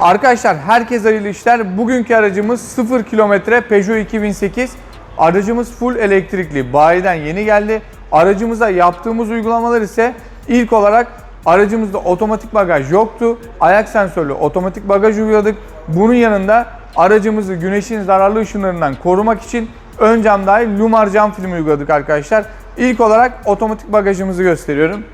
Arkadaşlar herkes hayırlı işler. Bugünkü aracımız 0 kilometre Peugeot 2008. Aracımız full elektrikli. Bayiden yeni geldi. Aracımıza yaptığımız uygulamalar ise ilk olarak aracımızda otomatik bagaj yoktu. Ayak sensörlü otomatik bagaj uyguladık. Bunun yanında aracımızı güneşin zararlı ışınlarından korumak için ön cam dahil lumar cam filmi uyguladık arkadaşlar. İlk olarak otomatik bagajımızı gösteriyorum.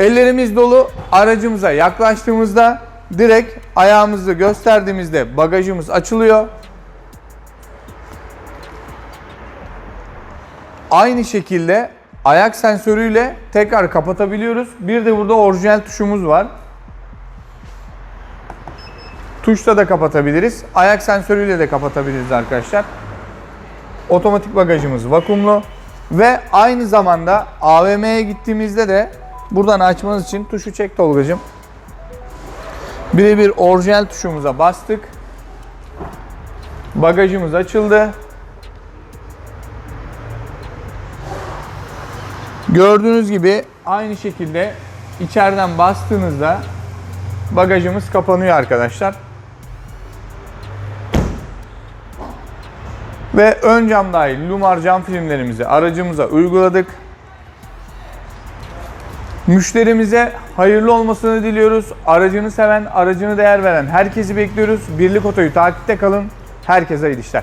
Ellerimiz dolu. Aracımıza yaklaştığımızda direkt ayağımızı gösterdiğimizde bagajımız açılıyor. Aynı şekilde ayak sensörüyle tekrar kapatabiliyoruz. Bir de burada orijinal tuşumuz var. Tuşla da kapatabiliriz. Ayak sensörüyle de kapatabiliriz arkadaşlar. Otomatik bagajımız vakumlu ve aynı zamanda AVM'ye gittiğimizde de buradan açmanız için tuşu çek Tolgacığım. Birebir orijinal tuşumuza bastık. Bagajımız açıldı. Gördüğünüz gibi aynı şekilde içeriden bastığınızda bagajımız kapanıyor arkadaşlar. Ve ön cam dahil lumar cam filmlerimizi aracımıza uyguladık. Müşterimize hayırlı olmasını diliyoruz. Aracını seven, aracını değer veren herkesi bekliyoruz. Birlik Oto'yu takipte kalın. Herkese hayırlı işler.